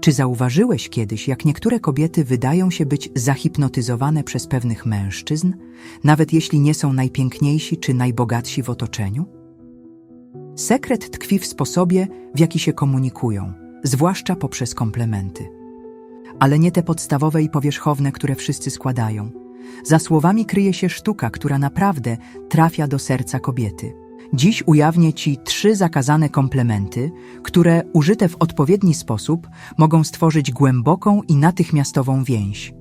Czy zauważyłeś kiedyś, jak niektóre kobiety wydają się być zahipnotyzowane przez pewnych mężczyzn, nawet jeśli nie są najpiękniejsi czy najbogatsi w otoczeniu? Sekret tkwi w sposobie, w jaki się komunikują, zwłaszcza poprzez komplementy. Ale nie te podstawowe i powierzchowne, które wszyscy składają. Za słowami kryje się sztuka, która naprawdę trafia do serca kobiety. Dziś ujawnię Ci trzy zakazane komplementy, które, użyte w odpowiedni sposób, mogą stworzyć głęboką i natychmiastową więź.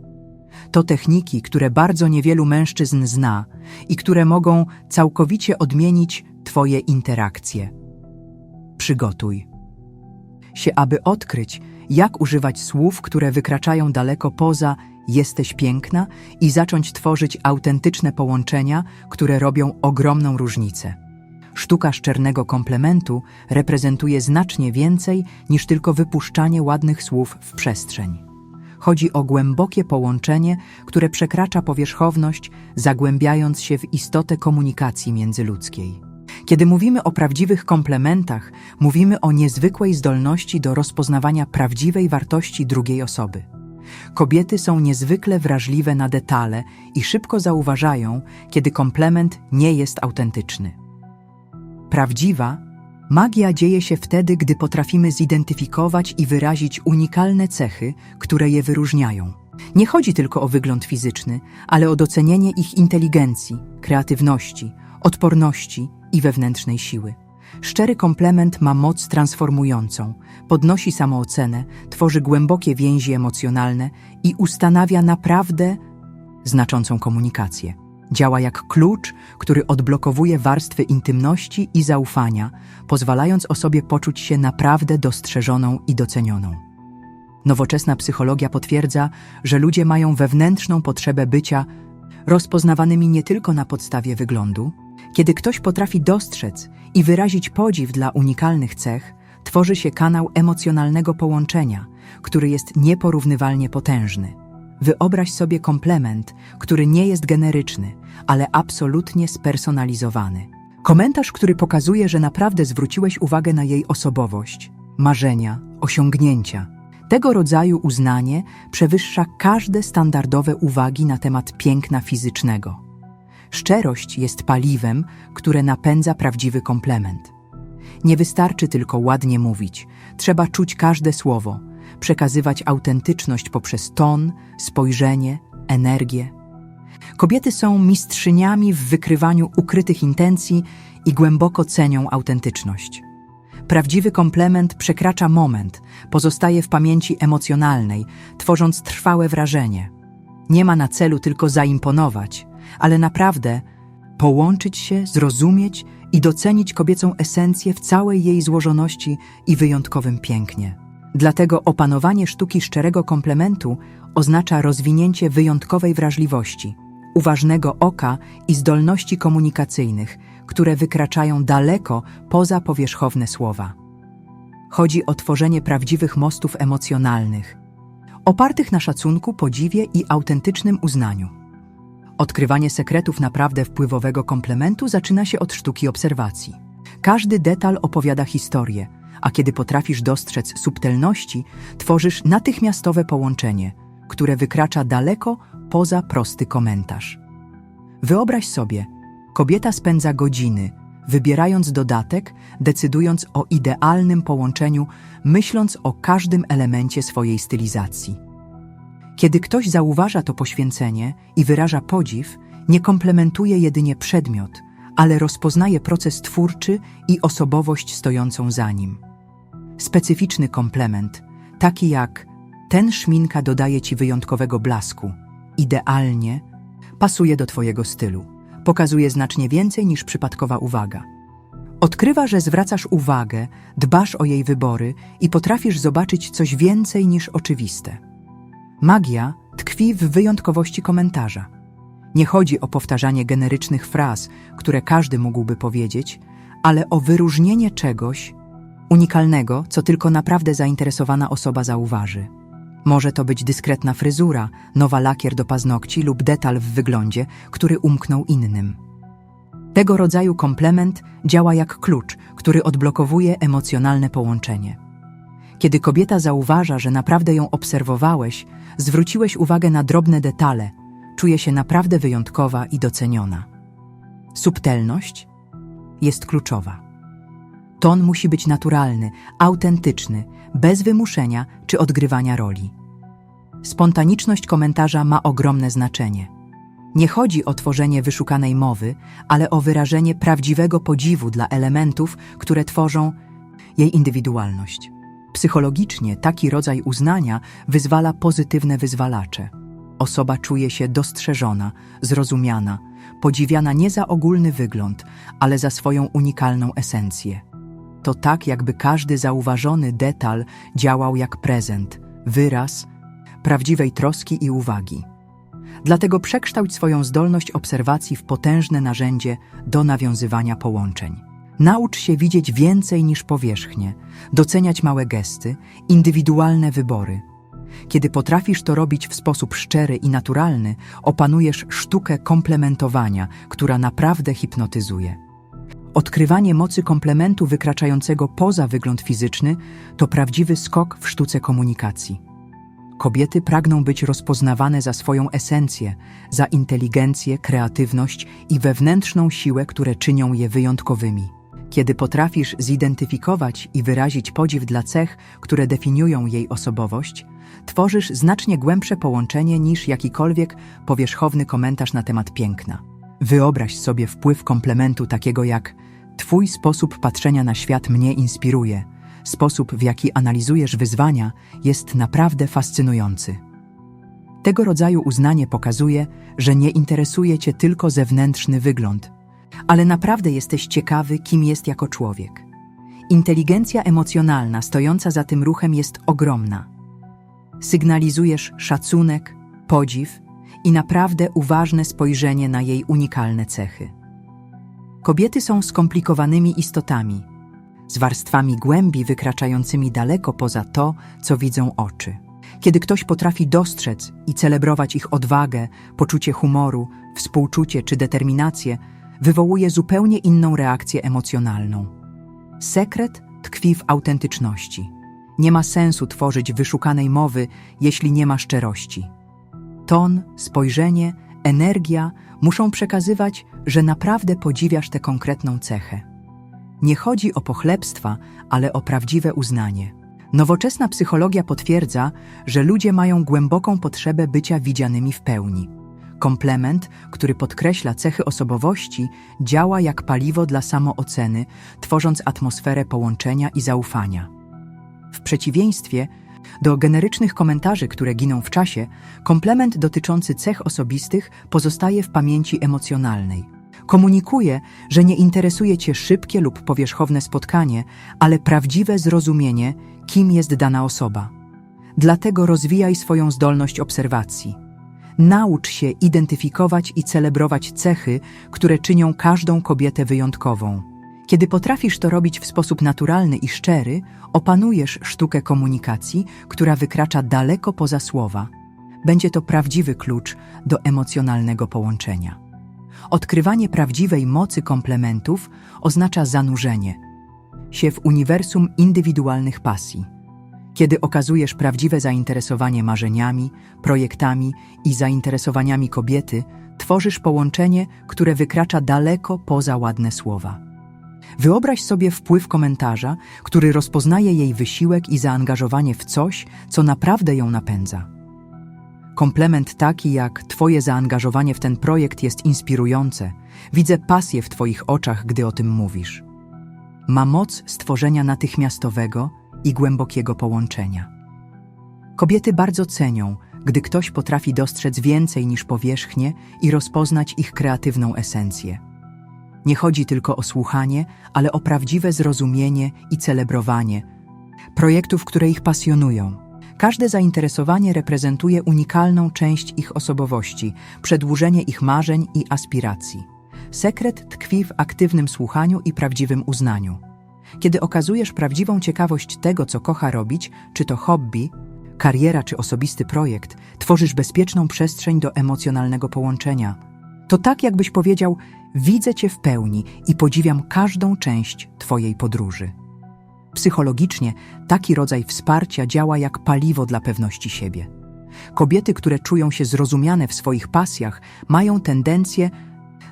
To techniki, które bardzo niewielu mężczyzn zna i które mogą całkowicie odmienić Twoje interakcje. Przygotuj się, aby odkryć, jak używać słów, które wykraczają daleko poza jesteś piękna i zacząć tworzyć autentyczne połączenia, które robią ogromną różnicę. Sztuka szczernego komplementu reprezentuje znacznie więcej niż tylko wypuszczanie ładnych słów w przestrzeń. Chodzi o głębokie połączenie, które przekracza powierzchowność, zagłębiając się w istotę komunikacji międzyludzkiej. Kiedy mówimy o prawdziwych komplementach, mówimy o niezwykłej zdolności do rozpoznawania prawdziwej wartości drugiej osoby. Kobiety są niezwykle wrażliwe na detale i szybko zauważają, kiedy komplement nie jest autentyczny. Prawdziwa magia dzieje się wtedy, gdy potrafimy zidentyfikować i wyrazić unikalne cechy, które je wyróżniają. Nie chodzi tylko o wygląd fizyczny, ale o docenienie ich inteligencji, kreatywności, odporności i wewnętrznej siły. Szczery komplement ma moc transformującą, podnosi samoocenę, tworzy głębokie więzi emocjonalne i ustanawia naprawdę znaczącą komunikację. Działa jak klucz, który odblokowuje warstwy intymności i zaufania, pozwalając osobie poczuć się naprawdę dostrzeżoną i docenioną. Nowoczesna psychologia potwierdza, że ludzie mają wewnętrzną potrzebę bycia rozpoznawanymi nie tylko na podstawie wyglądu. Kiedy ktoś potrafi dostrzec i wyrazić podziw dla unikalnych cech, tworzy się kanał emocjonalnego połączenia, który jest nieporównywalnie potężny. Wyobraź sobie komplement, który nie jest generyczny, ale absolutnie spersonalizowany. Komentarz, który pokazuje, że naprawdę zwróciłeś uwagę na jej osobowość, marzenia, osiągnięcia. Tego rodzaju uznanie przewyższa każde standardowe uwagi na temat piękna fizycznego. Szczerość jest paliwem, które napędza prawdziwy komplement. Nie wystarczy tylko ładnie mówić, trzeba czuć każde słowo, przekazywać autentyczność poprzez ton, spojrzenie, energię. Kobiety są mistrzyniami w wykrywaniu ukrytych intencji i głęboko cenią autentyczność. Prawdziwy komplement przekracza moment, pozostaje w pamięci emocjonalnej, tworząc trwałe wrażenie. Nie ma na celu tylko zaimponować, ale naprawdę połączyć się, zrozumieć i docenić kobiecą esencję w całej jej złożoności i wyjątkowym pięknie. Dlatego opanowanie sztuki szczerego komplementu oznacza rozwinięcie wyjątkowej wrażliwości, uważnego oka i zdolności komunikacyjnych, które wykraczają daleko poza powierzchowne słowa. Chodzi o tworzenie prawdziwych mostów emocjonalnych, opartych na szacunku, podziwie i autentycznym uznaniu. Odkrywanie sekretów naprawdę wpływowego komplementu zaczyna się od sztuki obserwacji. Każdy detal opowiada historię, a kiedy potrafisz dostrzec subtelności, tworzysz natychmiastowe połączenie, które wykracza daleko poza prosty komentarz. Wyobraź sobie, kobieta spędza godziny, wybierając dodatek, decydując o idealnym połączeniu, myśląc o każdym elemencie swojej stylizacji. Kiedy ktoś zauważa to poświęcenie i wyraża podziw, nie komplementuje jedynie przedmiot, ale rozpoznaje proces twórczy i osobowość stojącą za nim. Specyficzny komplement, taki jak ten szminka dodaje ci wyjątkowego blasku, idealnie, pasuje do twojego stylu, pokazuje znacznie więcej niż przypadkowa uwaga. Odkrywa, że zwracasz uwagę, dbasz o jej wybory i potrafisz zobaczyć coś więcej niż oczywiste. Magia tkwi w wyjątkowości komentarza. Nie chodzi o powtarzanie generycznych fraz, które każdy mógłby powiedzieć, ale o wyróżnienie czegoś unikalnego, co tylko naprawdę zainteresowana osoba zauważy. Może to być dyskretna fryzura, nowa lakier do paznokci lub detal w wyglądzie, który umknął innym. Tego rodzaju komplement działa jak klucz, który odblokowuje emocjonalne połączenie. Kiedy kobieta zauważa, że naprawdę ją obserwowałeś, zwróciłeś uwagę na drobne detale, czuje się naprawdę wyjątkowa i doceniona. Subtelność jest kluczowa. Ton musi być naturalny, autentyczny, bez wymuszenia czy odgrywania roli. Spontaniczność komentarza ma ogromne znaczenie. Nie chodzi o tworzenie wyszukanej mowy, ale o wyrażenie prawdziwego podziwu dla elementów, które tworzą jej indywidualność. Psychologicznie taki rodzaj uznania wyzwala pozytywne wyzwalacze. Osoba czuje się dostrzeżona, zrozumiana, podziwiana nie za ogólny wygląd, ale za swoją unikalną esencję. To tak, jakby każdy zauważony detal działał jak prezent, wyraz prawdziwej troski i uwagi. Dlatego przekształć swoją zdolność obserwacji w potężne narzędzie do nawiązywania połączeń. Naucz się widzieć więcej niż powierzchnię, doceniać małe gesty, indywidualne wybory. Kiedy potrafisz to robić w sposób szczery i naturalny, opanujesz sztukę komplementowania, która naprawdę hipnotyzuje. Odkrywanie mocy komplementu wykraczającego poza wygląd fizyczny to prawdziwy skok w sztuce komunikacji. Kobiety pragną być rozpoznawane za swoją esencję, za inteligencję, kreatywność i wewnętrzną siłę, które czynią je wyjątkowymi. Kiedy potrafisz zidentyfikować i wyrazić podziw dla cech, które definiują jej osobowość, tworzysz znacznie głębsze połączenie niż jakikolwiek powierzchowny komentarz na temat piękna. Wyobraź sobie wpływ komplementu takiego jak Twój sposób patrzenia na świat mnie inspiruje. Sposób, w jaki analizujesz wyzwania, jest naprawdę fascynujący. Tego rodzaju uznanie pokazuje, że nie interesuje Cię tylko zewnętrzny wygląd, ale naprawdę jesteś ciekawy, kim jest jako człowiek. Inteligencja emocjonalna stojąca za tym ruchem jest ogromna. Sygnalizujesz szacunek, podziw i naprawdę uważne spojrzenie na jej unikalne cechy. Kobiety są skomplikowanymi istotami, z warstwami głębi wykraczającymi daleko poza to, co widzą oczy. Kiedy ktoś potrafi dostrzec i celebrować ich odwagę, poczucie humoru, współczucie czy determinację, wywołuje zupełnie inną reakcję emocjonalną. Sekret tkwi w autentyczności. Nie ma sensu tworzyć wyszukanej mowy, jeśli nie ma szczerości. Ton, spojrzenie, energia muszą przekazywać, że naprawdę podziwiasz tę konkretną cechę. Nie chodzi o pochlebstwa, ale o prawdziwe uznanie. Nowoczesna psychologia potwierdza, że ludzie mają głęboką potrzebę bycia widzianymi w pełni. Komplement, który podkreśla cechy osobowości, działa jak paliwo dla samooceny, tworząc atmosferę połączenia i zaufania. W przeciwieństwie do generycznych komentarzy, które giną w czasie, komplement dotyczący cech osobistych pozostaje w pamięci emocjonalnej. Komunikuje, że nie interesuje Cię szybkie lub powierzchowne spotkanie, ale prawdziwe zrozumienie, kim jest dana osoba. Dlatego rozwijaj swoją zdolność obserwacji. Naucz się identyfikować i celebrować cechy, które czynią każdą kobietę wyjątkową. Kiedy potrafisz to robić w sposób naturalny i szczery, opanujesz sztukę komunikacji, która wykracza daleko poza słowa. Będzie to prawdziwy klucz do emocjonalnego połączenia. Odkrywanie prawdziwej mocy komplementów oznacza zanurzenie się w uniwersum indywidualnych pasji. Kiedy okazujesz prawdziwe zainteresowanie marzeniami, projektami i zainteresowaniami kobiety, tworzysz połączenie, które wykracza daleko poza ładne słowa. Wyobraź sobie wpływ komentarza, który rozpoznaje jej wysiłek i zaangażowanie w coś, co naprawdę ją napędza. Komplement taki jak Twoje zaangażowanie w ten projekt jest inspirujące. Widzę pasję w Twoich oczach, gdy o tym mówisz. Ma moc stworzenia natychmiastowego i głębokiego połączenia. Kobiety bardzo cenią, gdy ktoś potrafi dostrzec więcej niż powierzchnię i rozpoznać ich kreatywną esencję. Nie chodzi tylko o słuchanie, ale o prawdziwe zrozumienie i celebrowanie projektów, które ich pasjonują. Każde zainteresowanie reprezentuje unikalną część ich osobowości, przedłużenie ich marzeń i aspiracji. Sekret tkwi w aktywnym słuchaniu i prawdziwym uznaniu. Kiedy okazujesz prawdziwą ciekawość tego, co kocha robić, czy to hobby, kariera czy osobisty projekt, tworzysz bezpieczną przestrzeń do emocjonalnego połączenia. To tak, jakbyś powiedział: Widzę Cię w pełni i podziwiam każdą część Twojej podróży. Psychologicznie taki rodzaj wsparcia działa jak paliwo dla pewności siebie. Kobiety, które czują się zrozumiane w swoich pasjach, mają tendencję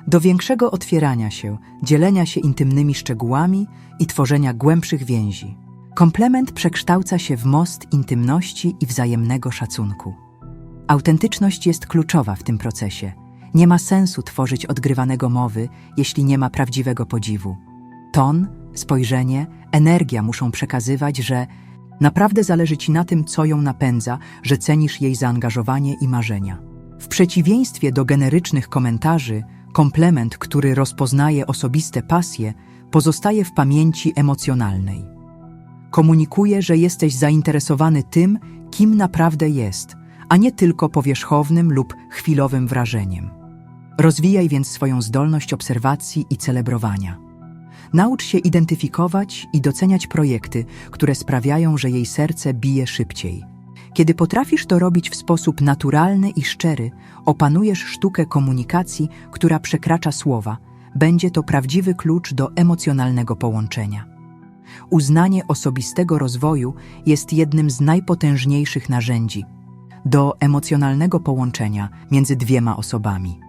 do większego otwierania się, dzielenia się intymnymi szczegółami i tworzenia głębszych więzi. Komplement przekształca się w most intymności i wzajemnego szacunku. Autentyczność jest kluczowa w tym procesie. Nie ma sensu tworzyć odgrywanego mowy, jeśli nie ma prawdziwego podziwu. Ton, spojrzenie, energia muszą przekazywać, że naprawdę zależy ci na tym, co ją napędza, że cenisz jej zaangażowanie i marzenia. W przeciwieństwie do generycznych komentarzy, komplement, który rozpoznaje osobiste pasje, pozostaje w pamięci emocjonalnej. Komunikuje, że jesteś zainteresowany tym, kim naprawdę jest, a nie tylko powierzchownym lub chwilowym wrażeniem. Rozwijaj więc swoją zdolność obserwacji i celebrowania. Naucz się identyfikować i doceniać projekty, które sprawiają, że jej serce bije szybciej. Kiedy potrafisz to robić w sposób naturalny i szczery, opanujesz sztukę komunikacji, która przekracza słowa, będzie to prawdziwy klucz do emocjonalnego połączenia. Uznanie osobistego rozwoju jest jednym z najpotężniejszych narzędzi do emocjonalnego połączenia między dwiema osobami.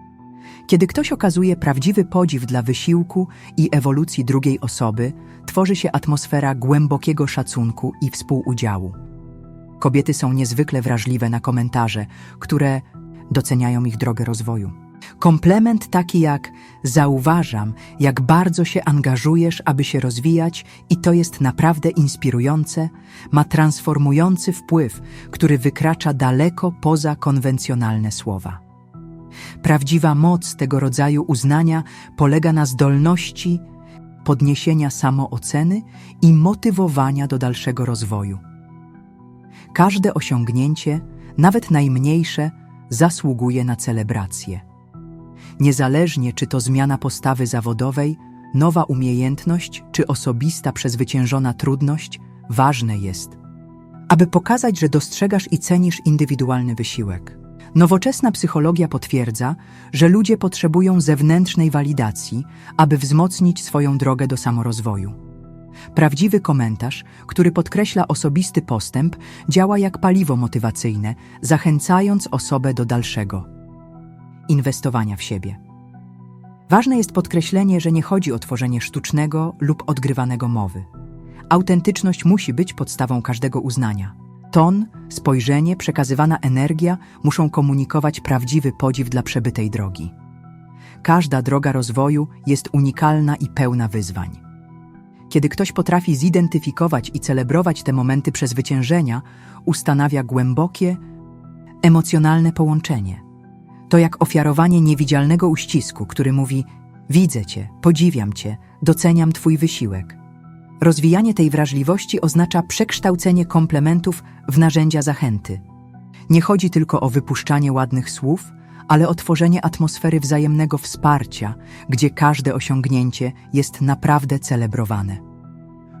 Kiedy ktoś okazuje prawdziwy podziw dla wysiłku i ewolucji drugiej osoby, tworzy się atmosfera głębokiego szacunku i współudziału. Kobiety są niezwykle wrażliwe na komentarze, które doceniają ich drogę rozwoju. Komplement taki jak zauważam, jak bardzo się angażujesz, aby się rozwijać i to jest naprawdę inspirujące, ma transformujący wpływ, który wykracza daleko poza konwencjonalne słowa. Prawdziwa moc tego rodzaju uznania polega na zdolności podniesienia samooceny i motywowania do dalszego rozwoju. Każde osiągnięcie, nawet najmniejsze, zasługuje na celebrację. Niezależnie czy to zmiana postawy zawodowej, nowa umiejętność czy osobista przezwyciężona trudność, ważne jest, aby pokazać, że dostrzegasz i cenisz indywidualny wysiłek. Nowoczesna psychologia potwierdza, że ludzie potrzebują zewnętrznej walidacji, aby wzmocnić swoją drogę do samorozwoju. Prawdziwy komentarz, który podkreśla osobisty postęp, działa jak paliwo motywacyjne, zachęcając osobę do dalszego inwestowania w siebie. Ważne jest podkreślenie, że nie chodzi o tworzenie sztucznego lub odgrywanego mowy. Autentyczność musi być podstawą każdego uznania. Ton, spojrzenie, przekazywana energia muszą komunikować prawdziwy podziw dla przebytej drogi. Każda droga rozwoju jest unikalna i pełna wyzwań. Kiedy ktoś potrafi zidentyfikować i celebrować te momenty przezwyciężenia, ustanawia głębokie, emocjonalne połączenie. To jak ofiarowanie niewidzialnego uścisku, który mówi: Widzę cię, podziwiam cię, doceniam twój wysiłek. Rozwijanie tej wrażliwości oznacza przekształcenie komplementów w narzędzia zachęty. Nie chodzi tylko o wypuszczanie ładnych słów, ale o tworzenie atmosfery wzajemnego wsparcia, gdzie każde osiągnięcie jest naprawdę celebrowane.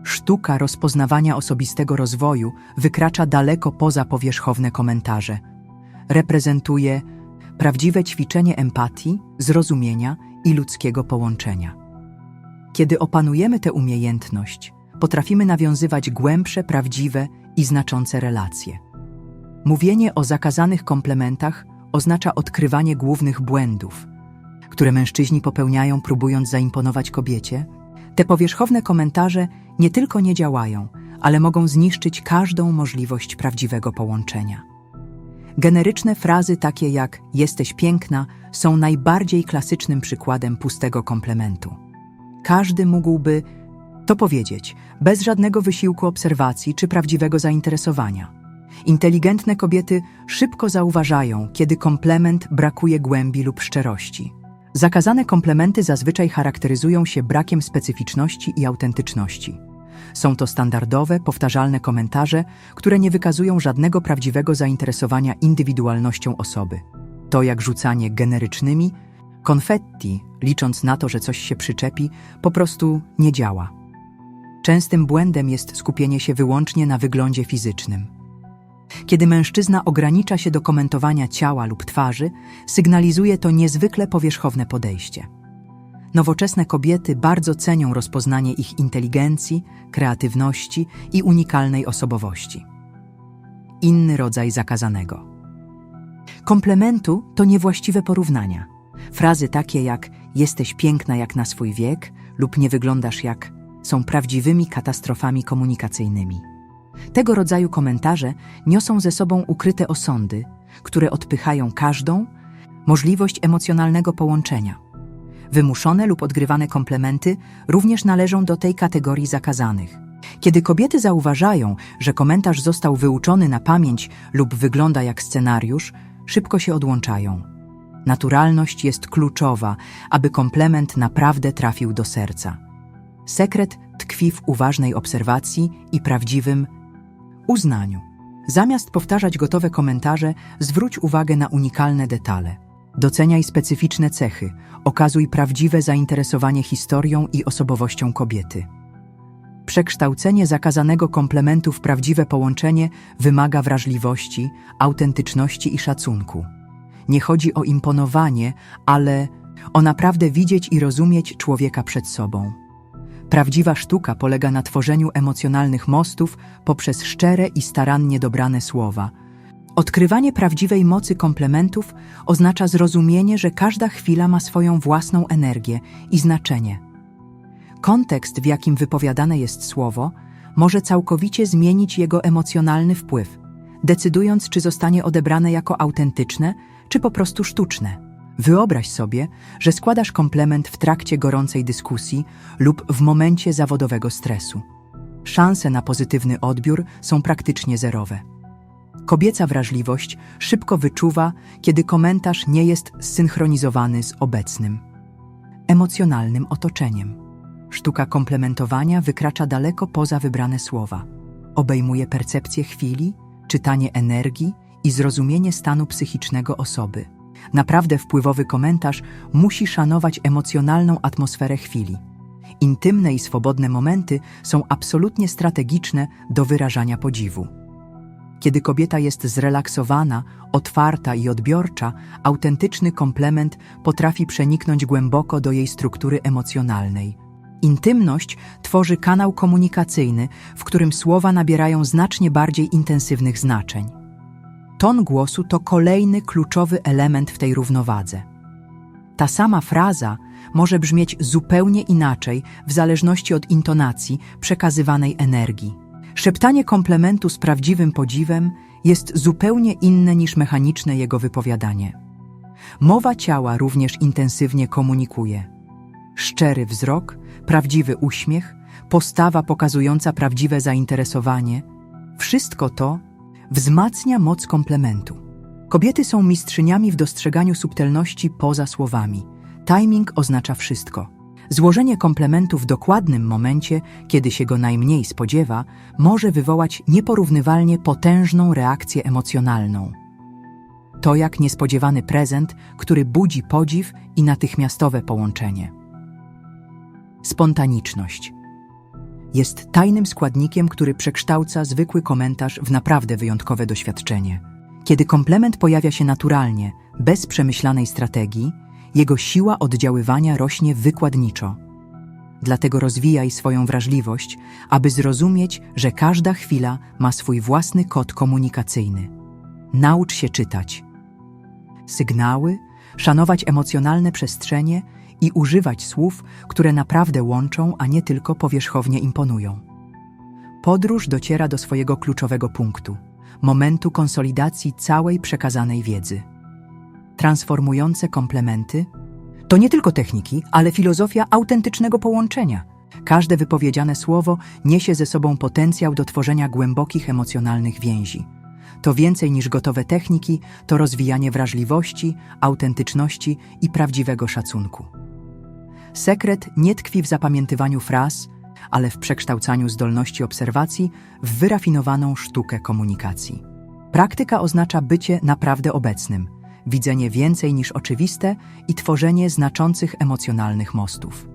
Sztuka rozpoznawania osobistego rozwoju wykracza daleko poza powierzchowne komentarze. Reprezentuje prawdziwe ćwiczenie empatii, zrozumienia i ludzkiego połączenia. Kiedy opanujemy tę umiejętność, potrafimy nawiązywać głębsze, prawdziwe i znaczące relacje. Mówienie o zakazanych komplementach oznacza odkrywanie głównych błędów, które mężczyźni popełniają, próbując zaimponować kobiecie. Te powierzchowne komentarze nie tylko nie działają, ale mogą zniszczyć każdą możliwość prawdziwego połączenia. Generyczne frazy takie jak jesteś piękna są najbardziej klasycznym przykładem pustego komplementu. Każdy mógłby to powiedzieć, bez żadnego wysiłku obserwacji czy prawdziwego zainteresowania. Inteligentne kobiety szybko zauważają, kiedy komplement brakuje głębi lub szczerości. Zakazane komplementy zazwyczaj charakteryzują się brakiem specyficzności i autentyczności. Są to standardowe, powtarzalne komentarze, które nie wykazują żadnego prawdziwego zainteresowania indywidualnością osoby. To jak rzucanie generycznymi, konfetti, licząc na to, że coś się przyczepi, po prostu nie działa. Częstym błędem jest skupienie się wyłącznie na wyglądzie fizycznym. Kiedy mężczyzna ogranicza się do komentowania ciała lub twarzy, sygnalizuje to niezwykle powierzchowne podejście. Nowoczesne kobiety bardzo cenią rozpoznanie ich inteligencji, kreatywności i unikalnej osobowości. Inny rodzaj zakazanego. Komplementu to niewłaściwe porównania. Frazy takie jak jesteś piękna jak na swój wiek lub nie wyglądasz jak są prawdziwymi katastrofami komunikacyjnymi. Tego rodzaju komentarze niosą ze sobą ukryte osądy, które odpychają każdą możliwość emocjonalnego połączenia. Wymuszone lub odgrywane komplementy również należą do tej kategorii zakazanych. Kiedy kobiety zauważają, że komentarz został wyuczony na pamięć lub wygląda jak scenariusz, szybko się odłączają. Naturalność jest kluczowa, aby komplement naprawdę trafił do serca. Sekret tkwi w uważnej obserwacji i prawdziwym uznaniu. Zamiast powtarzać gotowe komentarze, zwróć uwagę na unikalne detale. Doceniaj specyficzne cechy, okazuj prawdziwe zainteresowanie historią i osobowością kobiety. Przekształcenie zakazanego komplementu w prawdziwe połączenie wymaga wrażliwości, autentyczności i szacunku. Nie chodzi o imponowanie, ale o naprawdę widzieć i rozumieć człowieka przed sobą. Prawdziwa sztuka polega na tworzeniu emocjonalnych mostów poprzez szczere i starannie dobrane słowa. Odkrywanie prawdziwej mocy komplementów oznacza zrozumienie, że każda chwila ma swoją własną energię i znaczenie. Kontekst, w jakim wypowiadane jest słowo, może całkowicie zmienić jego emocjonalny wpływ, decydując, czy zostanie odebrane jako autentyczne, czy po prostu sztuczne. Wyobraź sobie, że składasz komplement w trakcie gorącej dyskusji lub w momencie zawodowego stresu. Szanse na pozytywny odbiór są praktycznie zerowe. Kobieca wrażliwość szybko wyczuwa, kiedy komentarz nie jest zsynchronizowany z obecnym, emocjonalnym otoczeniem. Sztuka komplementowania wykracza daleko poza wybrane słowa. Obejmuje percepcję chwili, czytanie energii i zrozumienie stanu psychicznego osoby. Naprawdę wpływowy komentarz musi szanować emocjonalną atmosferę chwili. Intymne i swobodne momenty są absolutnie strategiczne do wyrażania podziwu. Kiedy kobieta jest zrelaksowana, otwarta i odbiorcza, autentyczny komplement potrafi przeniknąć głęboko do jej struktury emocjonalnej. Intymność tworzy kanał komunikacyjny, w którym słowa nabierają znacznie bardziej intensywnych znaczeń. Ton głosu to kolejny kluczowy element w tej równowadze. Ta sama fraza może brzmieć zupełnie inaczej w zależności od intonacji przekazywanej energii. Szeptanie komplementu z prawdziwym podziwem jest zupełnie inne niż mechaniczne jego wypowiadanie. Mowa ciała również intensywnie komunikuje. Szczery wzrok, prawdziwy uśmiech, postawa pokazująca prawdziwe zainteresowanie wszystko to wzmacnia moc komplementu. Kobiety są mistrzyniami w dostrzeganiu subtelności poza słowami. Timing oznacza wszystko. Złożenie komplementu w dokładnym momencie, kiedy się go najmniej spodziewa, może wywołać nieporównywalnie potężną reakcję emocjonalną. To jak niespodziewany prezent, który budzi podziw i natychmiastowe połączenie. Spontaniczność jest tajnym składnikiem, który przekształca zwykły komentarz w naprawdę wyjątkowe doświadczenie. Kiedy komplement pojawia się naturalnie, bez przemyślanej strategii, jego siła oddziaływania rośnie wykładniczo. Dlatego rozwijaj swoją wrażliwość, aby zrozumieć, że każda chwila ma swój własny kod komunikacyjny. Naucz się czytać sygnały, szanować emocjonalne przestrzenie i używać słów, które naprawdę łączą, a nie tylko powierzchownie imponują. Podróż dociera do swojego kluczowego punktu momentu konsolidacji całej przekazanej wiedzy. Transformujące komplementy to nie tylko techniki, ale filozofia autentycznego połączenia. Każde wypowiedziane słowo niesie ze sobą potencjał do tworzenia głębokich emocjonalnych więzi. To więcej niż gotowe techniki, to rozwijanie wrażliwości, autentyczności i prawdziwego szacunku. Sekret nie tkwi w zapamiętywaniu fraz, ale w przekształcaniu zdolności obserwacji w wyrafinowaną sztukę komunikacji. Praktyka oznacza bycie naprawdę obecnym, widzenie więcej niż oczywiste i tworzenie znaczących emocjonalnych mostów.